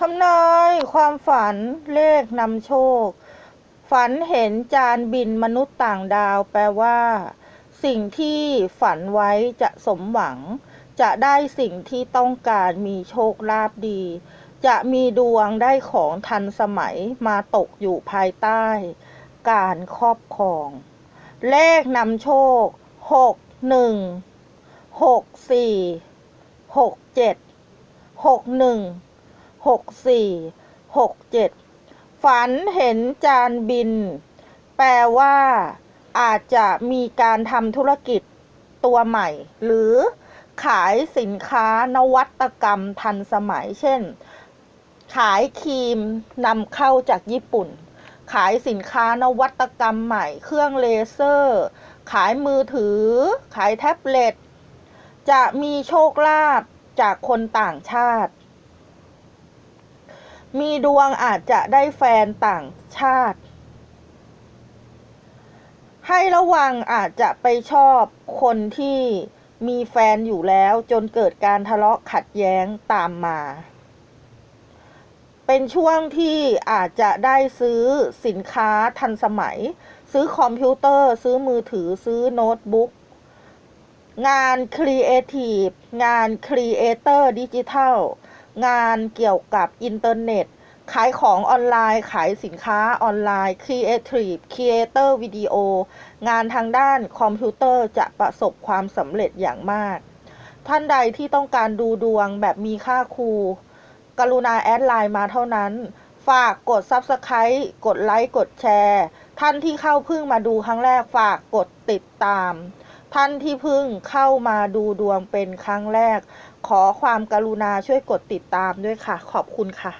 ทำนายความฝันเลขนำโชค ฝันเห็นจานบินมนุษย์ต่างดาวแปลว่า สิ่งที่ฝันไว้จะสมหวัง จะได้สิ่งที่ต้องการมีโชคลาภดี จะมีดวงได้ของทันสมัยมาตกอยู่ภายใต้ การครอบครอง เลขนำโชคหกหนึ่งหกสี่ หกสี่หกเจ็ดฝันเห็นจานบิน แปลว่าอาจจะมีการทำธุรกิจตัวใหม่ หรือขายสินค้านวัตกรรมทันสมัย เช่น ขายครีมนำเข้าจากญี่ปุ่น ขายสินค้านวัตกรรมใหม่ เครื่องเลเซอร์ ขายมือถือ ขายแท็บเล็ต จะมีโชคลาภจากคนต่างชาติ มีดวงอาจจะได้แฟนต่างชาติ ให้ระวังอาจจะไปชอบคนที่มีแฟนอยู่แล้วจนเกิดการทะเลาะขัดแย้งตามมา เป็นช่วงที่อาจจะได้ซื้อสินค้าทันสมัย ซื้อคอมพิวเตอร์ ซื้อมือถือซื้อโน้ตบุ๊กงานครีเอทีฟงานครีเอเตอร์ดิจิทัล งานเกี่ยวกับอินเทอร์เน็ต ขายของออนไลน์ ขายสินค้าออนไลน์ครีเอทีฟครีเอเตอร์วิดีโองานทางด้านคอมพิวเตอร์จะประสบความสำเร็จอย่างมาก ท่านใดที่ต้องการดูดวงแบบมีค่าครู กรุณาแอดไลน์มาเท่านั้น ฝากกด Subscribe กดไลค์กดแชร์ท่านที่เข้าเพิ่งมาดูครั้งแรกฝากกดติดตาม ท่านที่เพิ่งเข้ามาดูดวงเป็นครั้งแรก ขอความกรุณาช่วยกดติดตามด้วยค่ะ ขอบคุณค่ะ